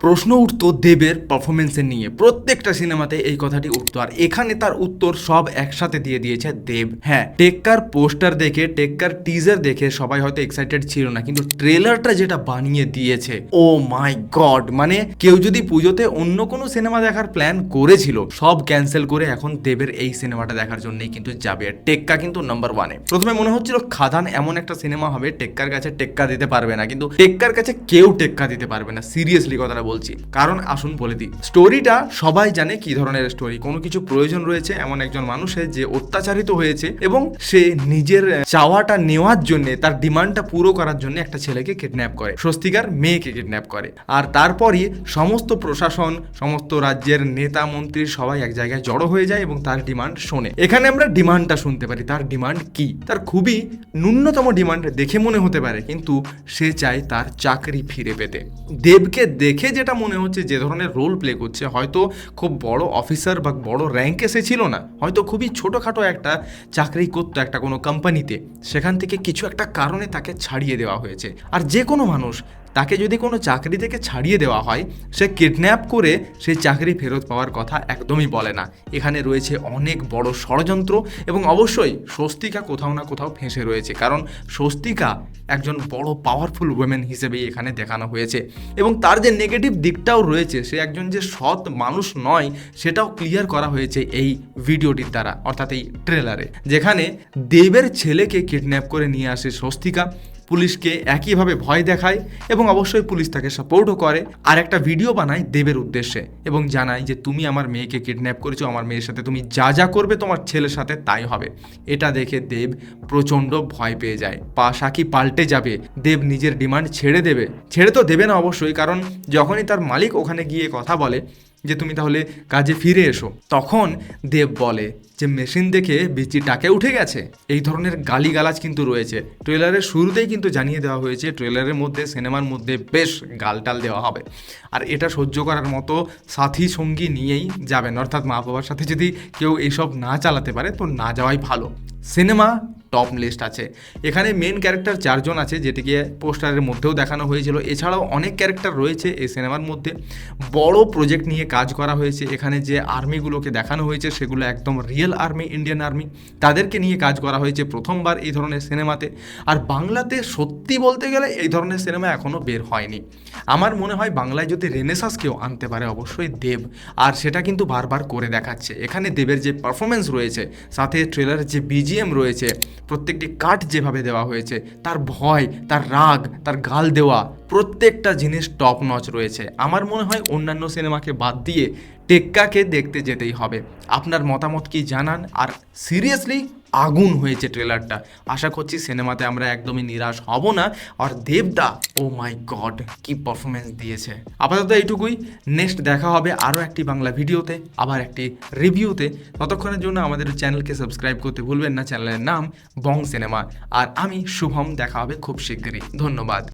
প্রশ্ন উঠতো দেবের পারফরমেন্সের নিয়ে প্রত্যেকটা সিনেমাতে এই কথাটি উঠতো আর এখানে তার উত্তর সব একসাথে দিয়ে দিয়েছে দেব। হ্যাঁ টেক্কার পোস্টার দেখে, টেক্কার টিজার দেখে সবাই হয়তো এক্সাইটেড ছিল না, কিন্তু ট্রেলারটা যেটা বানিয়ে দিয়েছে ও মাই গড মানে কেউ যদি পুজোতে অন্য কোনো সিনেমা দেখার প্ল্যান করেছিল, সব ক্যান্সেল করে এখন দেবের এই সিনেমাটা দেখার জন্যই কিন্তু যাবে। টেক্কা কিন্তু নাম্বার ওয়ানে প্রথমে মনে হচ্ছিল খাদান এমন একটা সিনেমা হবে, টেক্কার কাছে টেক্কা দিতে পারবে না, কিন্তু টেক্কার কাছে কেউ টেক্কা দিতে পারবে না। সিরিয়াসলি কথাটা বলছি। কারণ আসুন বলে দিই স্টোরিটা সবাই জানে কি ধরনের স্টোরি কোনো কিছু প্রয়োজন রয়েছে এমন একজন মানুষের যে অত্যাচারিত হয়েছে এবং সে নিজের চাওয়াটা নেওয়ার জন্য, তার ডিমান্ডটা পুরো করার জন্য একটা ছেলেকে কিডন্যাপ করে, স্বস্তিকার মেয়েকে কিডন্যাপ করে। আর তারপরই সমস্ত প্রশাসন, সমস্ত রাজ্যের নেতা, মন্ত্রী সবাই এক জায়গায় জড়ো হয়ে যায় এবং তার ডিমান্ড শোনে। এখানে আমরা ডিমান্ডটা শুনতে পারি, তার ডিমান্ড কি? তার খুবই ন্যূনতম ডিমান্ড দেখে মনে হতে পারে, কিন্তু সে চায় তার চাকরি ফিরে পেতে। দেবকে দেখে যেটা মনে হচ্ছে যে ধরনের রোল প্লে করছে, হয়তো খুব বড় অফিসার বা বড় র্যাঙ্কে সে ছিল না। হয়তো খুবই ছোটোখাটো একটা চাকরি করতো একটা কোনো কোম্পানিতে সেখান থেকে কিছু একটা কারণে তাকে ছাড়িয়ে দেওয়া হয়েছে। আর যে কোনো মানুষ তাকে যদি কোনো চাকরি থেকে ছাড়িয়ে দেওয়া হয়, সে কিডন্যাপ করে সেই চাকরি ফেরত পাওয়ার কথা একদমই বলে না। এখানে রয়েছে অনেক বড় ষড়যন্ত্র এবং অবশ্যই স্বস্তিকা কোথাও না কোথাও ফেঁসে রয়েছে, কারণ স্বস্তিকা একজন বড় পাওয়ারফুল উইমেন হিসেবেই এখানে দেখানো হয়েছে। এবং তার যে নেগেটিভ দিকটাও রয়েছে, সে একজন যে সৎ মানুষ নয়, সেটাও ক্লিয়ার করা হয়েছে এই ভিডিওটির দ্বারা, অর্থাৎ এই ট্রেলারে যেখানে দেবের ছেলেকে কিডন্যাপ করে নিয়ে আসে স্বস্তিকা পুলিশকে একইভাবে ভয় দেখায় এবং অবশ্যই পুলিশ তাকে সাপোর্টও করে। আর একটা ভিডিও বানায় দেবের উদ্দেশ্যে এবং জানায় যে, তুমি আমার মেয়েকে কিডন্যাপ করেছ, আমার মেয়ের সাথে তুমি যা যা করবে তোমার ছেলের সাথে তাই হবে। এটা দেখে দেব প্রচণ্ড ভয় পেয়ে যায়। পাশা কি পাল্টে যাবে। দেব নিজের ডিমান্ড ছেড়ে দেবে। ছেড়ে তো দেবে না অবশ্যই, কারণ যখনই তার মালিক ওখানে গিয়ে কথা বলে যে তুমি তাহলে কাজে ফিরে এসো। তখন দেব বলে যে, মেশিন দেখে বিচি টাকে উঠে গেছে। এই ধরনের গালিগালাজ কিন্তু রয়েছে। ট্রেলারের শুরুতেই কিন্তু জানিয়ে দেওয়া হয়েছে, ট্রেলারের মধ্যে, সিনেমার মধ্যে বেশ গালটাল দেওয়া হবে। আর এটা সহ্য করার মতো সাথী সঙ্গী নিয়েই যাবেন। অর্থাৎ মা বাবার সাথে যদি কেউ এইসব না চালাতে পারে, তো না যাওয়াই ভালো। সিনেমা টপ লিস্ট আছে। এখানে মেন ক্যারেক্টার চারজন আছে, যেটিকে পোস্টারের মধ্যেও দেখানো হয়েছিল। এছাড়াও অনেক ক্যারেক্টার রয়েছে এই সিনেমার মধ্যে। বড় প্রজেক্ট নিয়ে কাজ করা হয়েছে। এখানে যে আর্মিগুলোকে দেখানো হয়েছে, সেগুলো একদম রিয়েল আর্মি ইন্ডিয়ান আর্মি তাদেরকে নিয়ে কাজ করা হয়েছে প্রথমবার এই ধরনের সিনেমাতে। আর বাংলাতে সত্যি বলতে গেলে এই ধরনের সিনেমা এখনও বের হয়নি। আমার মনে হয় বাংলায় যদি রেনেসাস কেউ আনতে পারে, অবশ্যই দেব। আর সেটা কিন্তু বারবার করে দেখাচ্ছে। এখানে দেবের যে পারফরমেন্স রয়েছে, সাথে ট্রেলারের যে বিজিএম রয়েছে প্রত্যেকটি কাঠ যেভাবে দেওয়া হয়েছে, তার ভয়, তার রাগ, তার গাল দেওয়া, প্রত্যেকটা জিনিস টপ নচ রয়েছে। আমার মনে হয় অন্যান্য সিনেমাকে বাদ দিয়ে টেক্কাকে দেখতে যেতেই হবে। আপনার মতামত কি জানান? আর সিরিয়াসলি আগুন হয়েছে ট্রেলারটা আশা করছি সিনেমাতে আমরা একদমই নিরাশ হব না। আর দেবদা ও মাই গড কি পারফরমেন্স দিয়েছে। আপাতত এইটুকুই। নেক্সট দেখা হবে আরও একটি বাংলা ভিডিওতে, আবার একটি রিভিউতে। ততক্ষণের জন্য আমাদের চ্যানেলকে সাবস্ক্রাইব করতে ভুলবেন না। চ্যানেলের নাম বং সিনেমা আর আমি শুভম, দেখা হবে খুব শীঘ্রই। ধন্যবাদ।